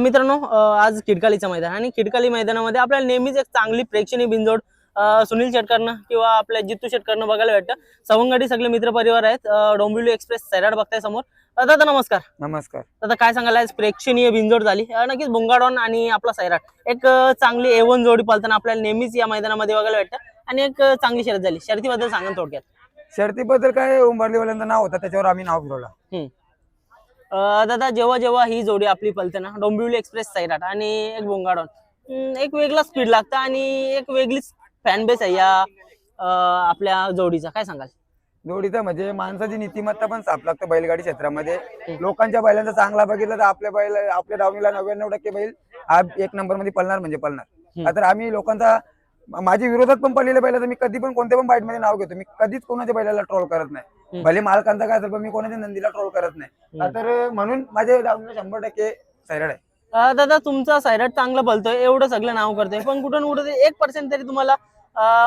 मित्रांनो आज किडकालीचं मैदान आणि किडकाली मैदानामध्ये आपल्याला नेहमीच एक चांगली प्रेक्षणीय बिनजोड अ, सुनील शेटकरनं किंवा आपल्या जित्तू शेटकरनं बघायला भेटतं. सवंगडी सगळे मित्र परिवार आहेत डोंबिवली एक्सप्रेस सैराट बघताय समोर. दादा नमस्कार. नमस्कार. दादा काय सांगाल? आज प्रेक्षणीय बिनजोड झाली. नक्कीच बुंगाडॉन आणि आपला सैराट. एक चांगली एवन जोडी पालताना आपल्याला नेहमीच या मैदानामध्ये बघायला भेटतं. आणि एक चांगली शर्यत झाली. शर्यतीबद्दल सांगा थोडक्यात. शर्तीबद्दल काय उंबरलीवाल्यांचं नाव होतं त्याच्यावर आम्ही नाव फिरवलं. दादा जेव्हा जेव्हा ही जोडी आपली पलते ना डोंबिवली एक्सप्रेस सैराट आणि एक बोंगाडॉन. एक वेगळा स्पीड लागतं आणि एक वेगळीच फॅन बेस आहे या आपल्या जोडीचा. काय सांगाल? जोडीचं म्हणजे माणसाची नीतिमत्ता पण साफ लागतं बैलगाडी क्षेत्रामध्ये. लोकांच्या बैलांचा चांगला बघितलं तर आपल्या बैल आपल्या दावणीला नव्याण्णव टक्के बैल हा एक नंबरमध्ये पळणार म्हणजे पळणार. तर आम्ही लोकांचा माझ्या विरोधात पण पडलेल्या बैलाचं मी कधी पण कोणत्या पण बाईटमध्ये नाव घेतो. मी कधीच कोणाच्या बैलाला ट्रोल करत नाही. भले मालकांचा काय असेल पण मी कोणाच्या नंदीला ट्रोल करत नाही. तर म्हणून दावणीला शंभर टक्के सैराड आहे. दादा तुमचा सैराट चांगला पलतोय एवढं सगळं नाव करतोय. पण कुठं ना कुठं एक पर्सेंट तरी तुम्हाला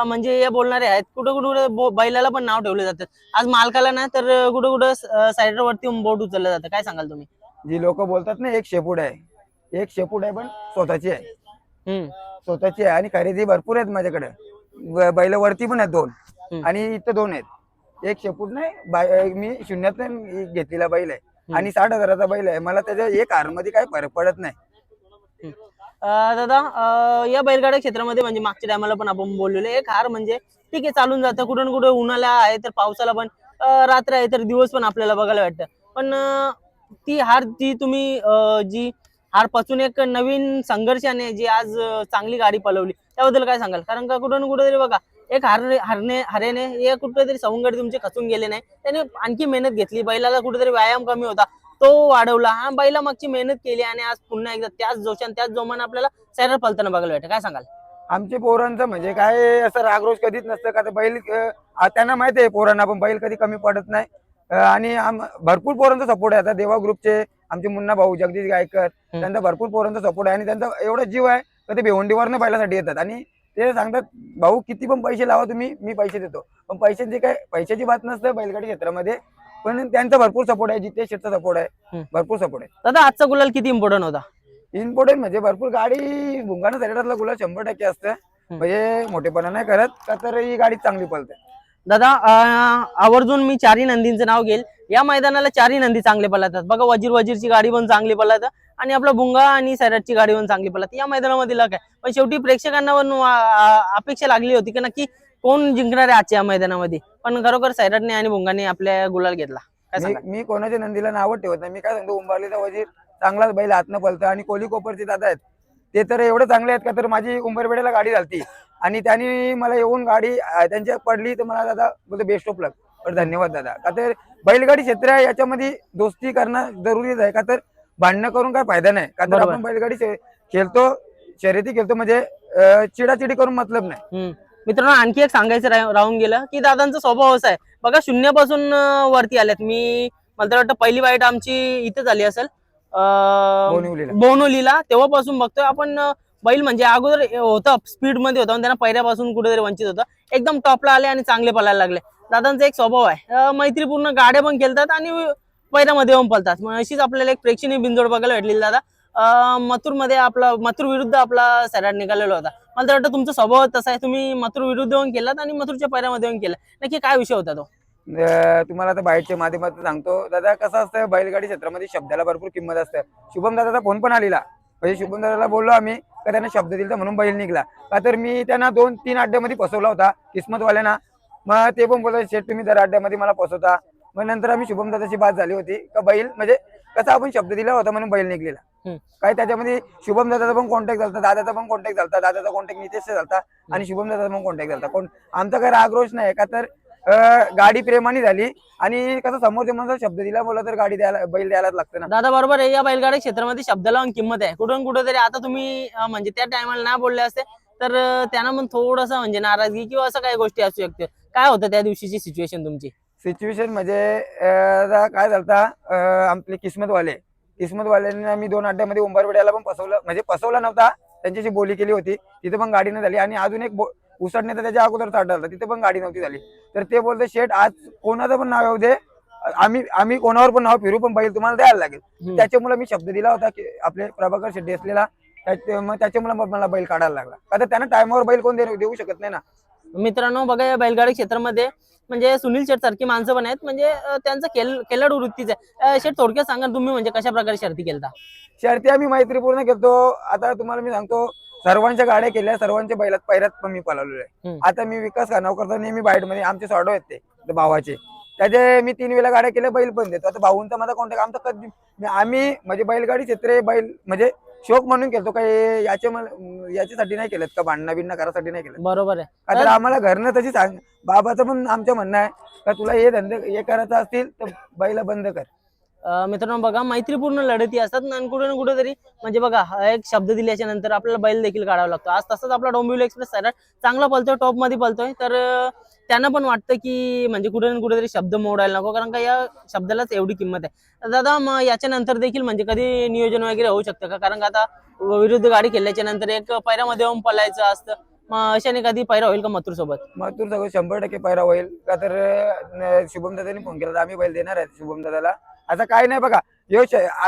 म्हणजे हे बोलणारे आहेत. कुठं कुठं बैलाला पण नाव ठेवले जातात. आज मालकाला ना तर कुठं कुठं सायडर वरती बोट उचललं जातं. काय सांगाल तुम्ही? जी लोक बोलतात ना एक शेपूट आहे. एक शेपूट आहे पण स्वतःची आहे. स्वतःची आहे आणि खरेदी भरपूर आहेत माझ्याकडे. ब- बैल वरती पण आहेत दोन. आणि इथं दोन आहेत. एक शेपूट नाही बाय- मी शून्यात घेतलेला बैल आहे. आणि साठ हजाराचा बैल आहे. मला त्याच्या एक हारमध्ये काही फरक पडत नाही. अं, दादा अं, या बैलगाड्या क्षेत्रामध्ये म्हणजे मागच्या टायमाला पण आपण बोललेलो एक हार म्हणजे ठीक आहे चालून जातं. कुठं ना कुठं उन्हाळा आहे तर पावसाला पण अं, रात्र आहे तर दिवस पण आपल्याला बघायला वाटतं पण अं, ती हार जी तुम्ही अं, जी हारपासून एक नवीन संघर्षाने जी आज अं, चांगली गाडी पलवली त्याबद्दल काय सांगाल? कारण का कुठं ना कुठं तरी बघा एक हार हरणे हरेने हे कुठेतरी सवंगडी तुमचे खचून गेले नाही. त्याने आणखी मेहनत घेतली. बैलाला कुठेतरी व्यायाम कमी होता. तो वाढवला. हा बैला मागची मेहनत केली आणि आज पुन्हा एकदा त्याच जोशान त्याच जोमाने आपल्याला सैराट पलताना बघायला भेटतं काय सांगाल? आमचे पोरांचं म्हणजे काय असं रागरोज कधीच नसतं का? बैल त्यांना माहिती आहे पोरांना पण बैल कधी कमी पडत नाही. आणि आम- भरपूर पोरांचा सपोर्ट आहे. आता देवा ग्रुपचे आमचे मुन्ना भाऊ जगदीश गायकर त्यांचा भरपूर पोरांचा सपोर्ट आहे. आणि त्यांचा एवढा जीव आहे तर ते भिवंडीवरनं बैलासाठी येतात. आणि ते सांगतात भाऊ किती पण पैसे लावा तुम्ही मी पैसे देतो. पण पैशांची काय पैशाची बात नसतं बैलगाडी क्षेत्रामध्ये पण त्यांचा भरपूर सपोर्ट आहे जिथे शेटचा सपोर्ट आहे. भरपूर सपोर्ट आहे. दादा आजचा गुलाल किती इम्पॉर्टंट होता? इम्पॉर्टंट म्हणजे भरपूर गाडी भुंगाणं सैराटातला गुलाब शंभर टक्के असतं. म्हणजे मोठेपणा नाही करत का तर ही गाडी चांगली पळते. दादा आवर्जून मी चारही नंदींचं नाव घेईल. या मैदानाला चारही नंदी चांगले पळतात. बघा वजीर वजीरची गाडी पण चांगली पळतात. आणि आपला भुंगा आणि सैराटची गाडी पण चांगली पळतात या मैदानामध्ये लक आहे. पण शेवटी प्रेक्षकांना पण अपेक्षा लागली होती की नक्की कोण जिंकणार आहे आजच्या या मैदानामध्ये? पण खरोखर सैराटने आणि भुंगाने आपल्या गुलाल घेतला. मी कोणाच्या नंदीला नावं ठेवत नाही. मी काय सांगतो उंबरलीचा वजीर चांगलाच बैल हातनं पळतं आणि कोली कोपरचे दादा आहेत. ते तर एवढे चांगले आहेत का? तर माझी उंबरपेढ्याला गाडी झालती आणि त्यांनी मला येऊन गाडी त्यांच्या पडली तर मला दादा बोलतो बेस्ट ऑफ लक. धन्यवाद दादा. का तर बैलगाडी क्षेत्र आहे याच्यामध्ये दोस्ती करणं जरुरीच आहे. का तर भांडणं करून काय फायदा नाही. का तर बरोबर. आपण बैलगाडी खेळतो शर्यती खेळतो म्हणजे चिडाचिडी करून मतलब नाही. मित्रांनो आणखी एक सांगायचं राह- राहून गेलं की दादांचा स्वभाव असा आहे. बघा शून्यापासून वरती आल्यात मी मला तर वाटतं पहिली वाईट आमची इथे झाली असेल. बोनवलीला. तेव्हापासून बघतोय आपण बैल म्हणजे अगोदर होतं स्पीडमध्ये होता त्यांना पहिल्यापासून कुठेतरी वंचित होतं. एकदम टॉपला आले आणि चांगले पळायला लागले. दादांचा एक स्वभाव आहे. मैत्रीपूर्ण गाड्या पण खेळतात आणि पैरामध्ये येऊन पळतात. मग अशीच आपल्याला एक प्रेक्षणीय बिंदोड बघायला भेटलेली दादा. मथुरमध्ये आपला मथुर विरुद्ध आपला सॅराट निघालेला होता. मला तर वाटतं तुमचा स्वभाव तसा आहे. तुम्ही मथुर विरुद्ध येऊन केलात आणि मथुरच्या पैरामध्ये येऊन केला नक्की काय विषय होता तो? तुम्हाला आता बाईटच्या माध्यमातून सांगतो. दादा कसं असतं बैलगाडी क्षेत्रामध्ये शब्दाला भरपूर किंमत असते. शुभम दादाचा फोन पण आलेला. म्हणजे शुभम दादाला बोललो आम्ही का त्यांना शब्द दिला म्हणून बैल निघला. का तर मी त्यांना दोन तीन अड्ड्यामध्ये फसवला होता. किस्मतवाल्यांना. मग ते पण बोलत शेठ तुम्ही दर अड्ड्यामध्ये मला फसवता. मग नंतर आम्ही शुभम दादाची बात झाली होती. का बैल म्हणजे कसा आपण शब्द दिला होता म्हणून बैल निघलेला. काय त्याच्यामध्ये शुभम दादाचा पण कॉन्टॅक्ट झाला दादाचा पण कॉन्टॅक्ट झाला दादाचा कॉन्टॅक्ट नितेशचा झाला आणि शुभम दादाचा पण कॉन्टॅक्ट झाला कोण आमचा काय रागरोष नाही का तर गाडी प्रेमाने झाली आणि कसं समोरच्या माणसाला शब्द दिला बोला तर गाडी द्यायला बैल द्यायलाच लागतं ना. दादा बरोबर आहे. या बैलगाडी क्षेत्रामध्ये शब्दाला किंमत आहे. कुठून कुठं तरी आता तुम्ही म्हणजे त्या टायमाला नाही बोलले असते तर त्यांना पण थोडंसं म्हणजे नाराजगी किंवा असं काही गोष्टी असू शकते. काय होतं त्या दिवशीची सिच्युएशन तुमची? सिच्युएशन म्हणजे आता काय झालं आपले किस्मतवाले किस्मतवाल्यांनी आम्ही दोन अड्ड्यामध्ये उंबरवेड्याला पण फसवलं म्हणजे फसवला नव्हता त्यांच्याशी बोली केली होती तिथे पण गाडी नाही झाली आणि अजून एक बो- उसटण्याचा त्याच्या अगोदर चाट झाला तिथे पण गाडी नव्हती झाली. तर ते बोलते शेठ आज कोणाचं पण नाव येऊ दे आम्ही आम्ही कोणावर पण नाव फिरू पण बैल तुम्हाला द्यायला लागेल. त्याच्यामुळे मी शब्द दिला होता की आपले प्रभाकर शेट्टी असलेला त्याच्यामुळे मग मला बैल काढायला लागला. आता त्यांना टायमावर बैल कोण देऊ शकत नाही ना. मित्रांनो बघा या बैलगाडी क्षेत्रामध्ये म्हणजे सुनील शेठ सारखी माणसं पण आहेत. म्हणजे त्यांचं खेळ खेळाड वृत्तीच आहे. शेठ थोडक्यात सांगा तुम्ही म्हणजे कशा प्रकारे शर्ती केलता? शर्ती आम्ही मैत्रीपूर्ण खेळतो आता तुम्हाला मी सांगतो सर्वांच्या गाड्या केल्या सर्वांच्या बैलात पैरात पण मी पळवलेलो आहे. आता मी विकास खानाव करतो नेहमी बाईटमध्ये आमचे सॉडो आहेत ते भावाचे. त्याचे मी तीन वेळा गाड्या केल्या बैल पण देतो. आता भाऊंचा माझा कॉन्टॅक्ट आमचा कधी मी- आम्ही म्हणजे बैलगाडी क्षेत्र बैल म्हणजे शोक म्हणून खेळतो काही याच्या मला- याच्यासाठी नाही केलं का? भांडणं बिंडणं करासाठी नाही केलं बरोबर आहे. का तर आम्हाला घरनं तशी सांग बाबाचं पण आमचं म्हणणं आहे. का तुला हे धंदे हे करायचं असतील तर बैला बंद कर. अं, मित्रांनो बघा मैत्रीपूर्ण लढती असतात आणि कुठे ना कुठेतरी म्हणजे बघा हा एक शब्द दिल्याच्या नंतर आपल्याला बैल देखील काढावा लागतो. आज तसंच आपला डोंबिवली एक्सप्रेस चांगला पळतोय टॉपमध्ये पळतोय तर अं, त्यांना पण वाटतं की म्हणजे कुठे ना कुठेतरी शब्द मोडायला नको कारण का या शब्दालाच एवढी किंमत आहे. दादा मग याच्या नंतर देखील म्हणजे कधी नियोजन वगैरे होऊ शकतं का? कारण का आता विरुद्ध गाडी खेळल्याच्या नंतर एक पैरामध्ये येऊन पलायचं असतं. मग अशाने कधी पैरा होईल का मथुर सोबत? मथुर सगळं शंभर टक्के पैरा होईल. का तर शुभम दादानी फोन केला तर आम्ही बैल देणार आहे शुभम दादाला. असं काय नाही बघा. यो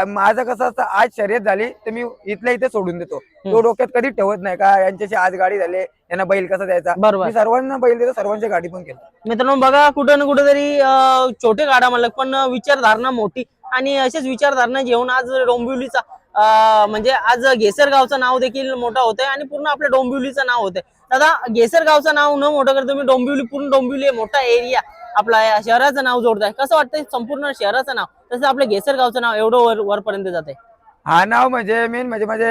माझं कसं असतं आज शर्यत झाली तर मी इथल्या इथे सोडून देतो. तो. डोक्यात कधी ठेवत नाही का? यांच्याशी आज गाडी झाली यांना बैल कसा द्यायचा? बरोबर. मी सर्वांना बैल देतो सर्वांची गाडी पण केली मित्रांनो बघा कुठं ना कुठेतरी अं, छोटे गाडा मालक पण विचारधारणा मोठी आणि अशीच विचारधारणा घेऊन आज डोंबिवलीचा म्हणजे आज घेसर गावचं नाव देखील मोठं होतंय आणि पूर्ण आपल्या डोंबिवलीचं नाव होतंय. दादा घेसर गावचं नाव न मोठं करता तुम्ही डोंबिवली पूर्ण डोंबिवली मोठा एरिया. आपला या शहराचं नाव जोडताय. कसं वाटतंय संपूर्ण शहराचं नाव? तसं आपलं घेसर गावचं नाव एवढं वर वरपर्यंत जाते हा नाव म्हणजे मेन म्हणजे माझे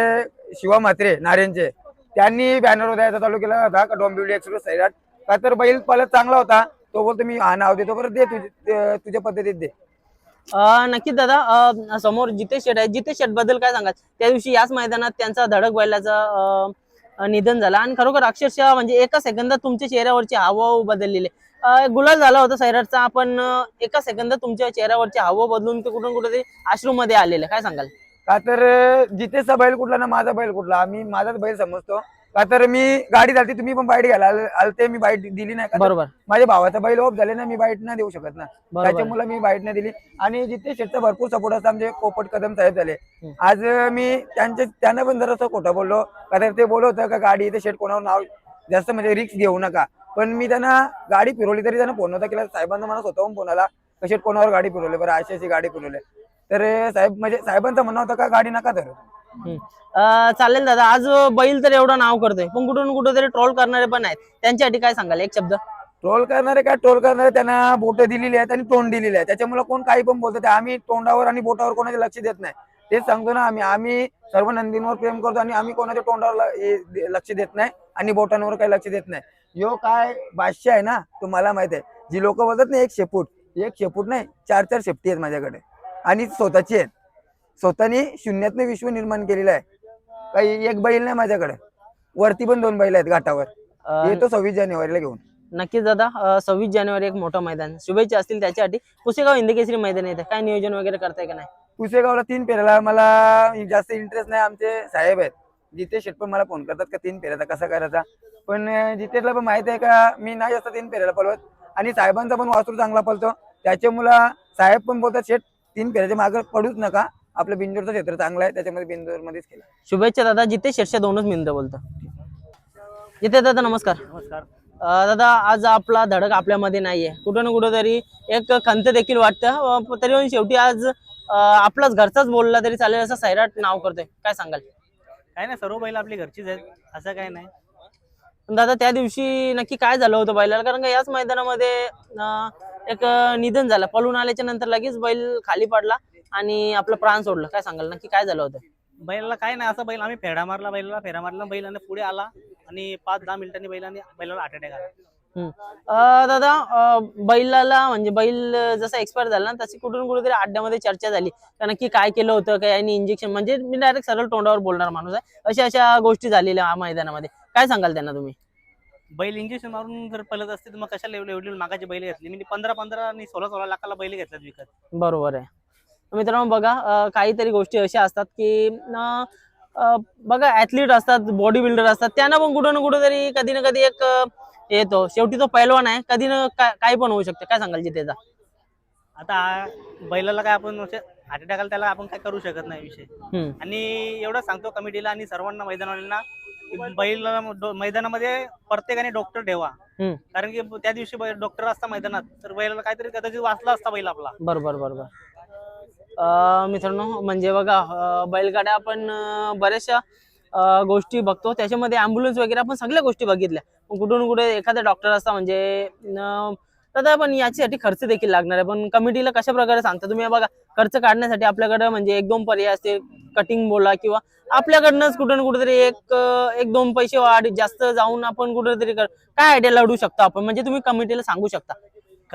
शिवा म्हात्रे नारेंचे त्यांनी बॅनर द्यायचा चालू केला होता का डोंबिवली एक्सप्रेस सैराट का तर बैल पलत चांगला होता. तो बोलतो मी हा नाव देतो बरं दे तुझे- तुझ्या पद्धतीत दे. अं, नक्कीच दादा अं, समोर जितेश शेट आहे. जितेश शेटबद्दल काय सांगाल? त्या दिवशी याच मैदानात त्यांचा धडक बैलाचं अं, निधन झालं. आणि खरोखर अक्षरशः म्हणजे एका सेकंदात तुमच्या चेहऱ्यावरची हावभाव बदललेले. गुलाल झाला होता सैराटचा. आपण एका सेकंदात तुमच्या चेहऱ्यावरचे हावभाव बदलून ते कुठून कुठे आश्रू मध्ये आलेले. काय सांगाल? का तर अं, बैल कुठला ना माझा बैल कुठला? आम्ही माझाच बैल समजतो. का तर मी गाडी झाली तुम्ही पण बाईट घ्यायला आल- आलते मी बाईट दिली नाही का तर बरोबर. माझ्या भावाचा बैल ऑफ झाले ना मी बाईट नाही देऊ शकत ना. बरोबर. त्याच्यामुळे मी बाईट नाही दिली. आणि जितेश शेटचा भरपूर सपोर्ट असतो आमचे पोपट कदम साहेब झाले. हम्म. आज अं, मी त्यांच्या त्यांना पण जरासं खोटं बोललो. का तर ते बोलत होतं का गाडी इथे शेट कोणावर नाव जास्त म्हणजे रिक्स घेऊ नका. पण मी त्यांना गाडी फिरवली तरी त्यांना फोन नव्हता केला. साहेबांना मला स्वतःहून फोन आला. का शेट कोणावर गाडी फिरवली? बरं अशी अशी गाडी फिरवली. तर अं, साहेब म्हणजे साहेबांचं म्हणणं होतं का गाडी नका धरू. चालेल दादा. आज बैल तर एवढं नाव करतोय. पण कुठून कुठं तरी ट्रोल करणारे पण आहेत. त्यांच्यासाठी काय सांगाल? एक शब्द. ट्रोल करणारे काय? ट्रोल करणारे त्यांना बोट दिलेली आहेत आणि तोंड दिलेली आहे त्याच्यामुळे कोण काही पण बोलतो आम्ही तोंडावर आणि बोटावर कोणाचे लक्ष देत नाही. तेच सांगतो ना आम्ही. आम्ही सर्व नंदींवर प्रेम करतो आणि आम्ही कोणाच्या तोंडावर लक्ष देत नाही आणि बोटांवर काही लक्ष देत नाही. यो काय बादशाह आहे ना तो मला माहीत आहे. जी लोक बोलतात ना एक शेपूट. एक शेपूट नाही चार चार शेपटी आहेत माझ्याकडे. आणि स्वतःची आहेत. स्वतःनी शून्यातनं विश्व निर्माण केलेलं आहे. काही एक बैल नाही माझ्याकडे. वरती पण दोन बैल आहेत घाटावर. येतो सव्वीस जानेवारीला घेऊन. नक्कीच दादा सव्वीस जानेवारी एक मोठं मैदान. शुभेच्छा असतील त्याच्यासाठी. पुसेगाव हिंदकेसरी मैदान येतं काय नियोजन वगैरे करताय का नाही? पुसेगावला तीन फेऱ्याला मला जास्त इंटरेस्ट नाही. आमचे साहेब आहेत. जिथे शेट पण मला फोन करतात का तीन फेऱ्याचा कसा करायचा? पण जितेशला पण माहीत आहे का मी नाही जास्त तीन फेऱ्याला पळवत. आणि साहेबांचा पण वासरू चांगला पळतो. त्याच्यामुळं साहेब पण बोलतात शेट तीन फेऱ्याच्या मागे पडूच नका. आपलं बिंदूरचं क्षेत्र चांगलं आहे त्याच्यामध्ये बिंदूर मध्येच केलं. शुभेच्छा दादा जिथे शेरशा दोनच मिनिटं बोलतो. जिथे दादा नमस्कार. नमस्कार. अं, दादा आज आपला धडक आपल्यामध्ये नाहीये. कुठं ना कुठं तरी एक खंत देखील वाटतं. अं, प- तरी पण शेवटी आज अं, आपलाच घरचाच बोलला तरी चालेल असं सैराट नाव करतोय. काय सांगाल? काय नाही सर्व बैल आपली घरचीच आहेत. असं काय नाही. पण दादा त्या दिवशी नक्की काय झालं होतं बैलाला? कारण का याच मैदानामध्ये अं, एक निधन झालं. पळून आल्याच्यानंतर लगेच बैल खाली पडला. आणि आपलं प्राण सोडलं. काय सांगाल? नक्की काय झालं होतं? बैलाला काय नाही असं बैल आम्ही फेडा मारला बैलाला फेरा मारला बैलाने पुढे आला आणि पाच दहा मिनिटांनी बैलाने बैलाला अटॅक आला. हम्म. अं, दादा अं, बैलाला म्हणजे बैल जसा एक्सपायर झाला ना तशी कुठून कुठेतरी अड्ड्यामध्ये चर्चा झाली. का नक्की काय केलं होतं काय यांनी इंजेक्शन म्हणजे मी डायरेक्ट सरळ तोंडावर बोलणार माणूस आहे. अशा अशा गोष्टी झालेल्या मैदानामध्ये. काय सांगाल त्यांना तुम्ही? बैल इंजेक्शन मारून जर पळत असते तर मग कशाला एवढी एवढी मागाची बैल घेतली? मी पंधरा पंधरा आणि सोळा सोळा लाखाला बैल घेतल्यात विकत. बरोबर आहे. मित्रांनो बघा काहीतरी गोष्टी अशा असतात की बघा ऍथलीट असतात बॉडी बिल्डर असतात त्यांना पण कुठं ना कुठं तरी कधी ना कधी एक येतो. शेवटी तो पैलवान आहे कधी ना का- काही पण होऊ शकते. काय सांगाल जितेचा? आता बैलाला काय आपण हार्ट अटॅकाला त्याला आपण काय करू शकत नाही विषय. आणि एवढं सांगतो कमिटीला आणि सर्वांना मैदानावाल्यांना बैल मैदानामध्ये प्रत्येकाने डॉक्टर ठेवा. कारण की त्या दिवशी डॉक्टर असता मैदानात तर बैलाला काहीतरी कदाचित वाचला असता बैल आपला. बरोबर बरोबर. मित्रांनो म्हणजे बघा बैलगाड्या आपण बऱ्याचशा गोष्टी बघतो. त्याच्यामध्ये ॲम्ब्युलन्स वगैरे आपण सगळ्या गोष्टी बघितल्या. कुठून कुठे एखादा डॉक्टर असता म्हणजे अं, पण याच्यासाठी खर्च देखील लागणार आहे. पण कमिटीला कशा प्रकारे सांगता? तुम्ही बघा खर्च काढण्यासाठी आपल्याकडे म्हणजे एक दोन पर्याय असते. कटिंग बोला किंवा आपल्याकडनंच कुठून ना कुठेतरी एक एक दोन पैसे वाढ जास्त जाऊन आपण कुठेतरी काय आयडिया लढू शकतो आपण? म्हणजे तुम्ही कमिटीला सांगू शकता.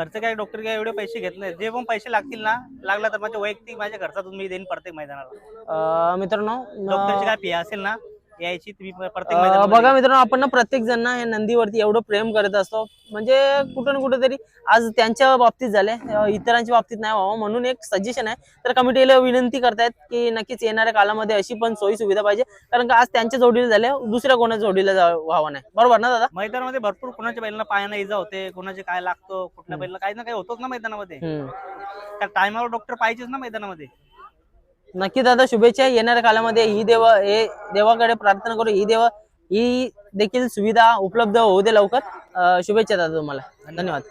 खर्च काय डॉक्टर काय एवढे पैसे घेत नाही जे पण पैसे लागतील ना लागला तर माझ्या वैयक्तिक माझ्या खर्चातून मी देईन प्रत्येक मैदानाला. अं, मित्रांनो डॉक्टरची काय फी असेल ना यायची तुम्ही प्रत्येक अं, मैदानामध्ये. बघा मित्रांनो आपण ना प्रत्येक जण ना या नंदीवरती एवढं प्रेम करत असतो. म्हणजे कुठं ना कुठेतरी आज त्यांच्या बाबतीत झाले अं, इतरांच्या बाबतीत नाही व्हावं म्हणून एक सजेशन आहे. तर कमिटीला विनंती करतायत की नक्कीच येणाऱ्या काळामध्ये अशी पण सोयी सुविधा पाहिजे. कारण का आज त्यांच्या जोडीला झाले दुसऱ्या कोणाच्या जोडीला जा- व्हावं नाही. बरोबर ना दादा? मैदानामध्ये भरपूर कोणाच्या बैलांना पायानं इजा होते कोणाचे काय लागतो कुठल्या. बैलाला काही ना काही होतोच ना मैदानामध्ये. हम्म. त्या टायमावर डॉक्टर पाहिजेच ना मैदानामध्ये. नक्की दादा शुभेच्छा. येणाऱ्या काळामध्ये ही देव हे देवाकडे प्रार्थना करू. ही देव ही देखील सुविधा उपलब्ध होऊ दे लवकर. शुभेच्छा दादा तुम्हाला. धन्यवाद.